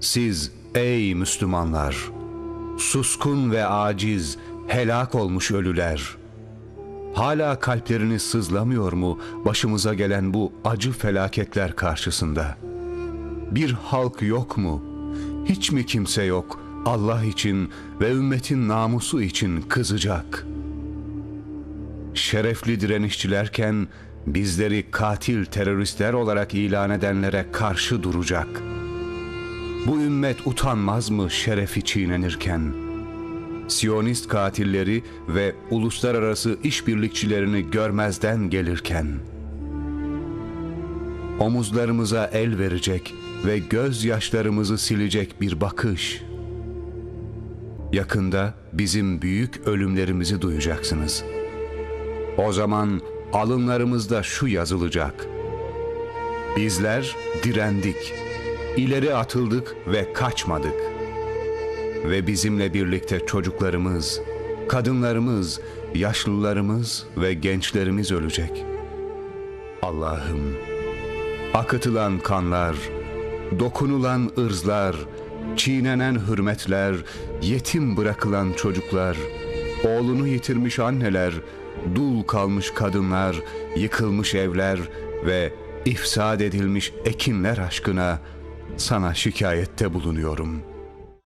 Siz ey Müslümanlar, suskun ve aciz, helak olmuş ölüler. Hala kalpleriniz sızlamıyor mu başımıza gelen bu acı felaketler karşısında? Bir halk yok mu? Hiç mi kimse yok Allah için ve ümmetin namusu için kızacak? Şerefli direnişçilerken bizleri katil teröristler olarak ilan edenlere karşı duracak. Bu ümmet utanmaz mı şerefi çiğnenirken? Siyonist katilleri ve uluslararası işbirlikçilerini görmezden gelirken? Omuzlarımıza el verecek ve gözyaşlarımızı silecek bir bakış. Yakında bizim büyük ölümlerimizi duyacaksınız. O zaman alınlarımızda şu yazılacak. Bizler direndik, ileri atıldık ve kaçmadık. Ve bizimle birlikte çocuklarımız, kadınlarımız, yaşlılarımız ve gençlerimiz ölecek. Allah'ım, akıtılan kanlar, dokunulan ırzlar, çiğnenen hürmetler, yetim bırakılan çocuklar, oğlunu yitirmiş anneler, dul kalmış kadınlar, yıkılmış evler ve ifsad edilmiş ekinler aşkına sana şikayette bulunuyorum.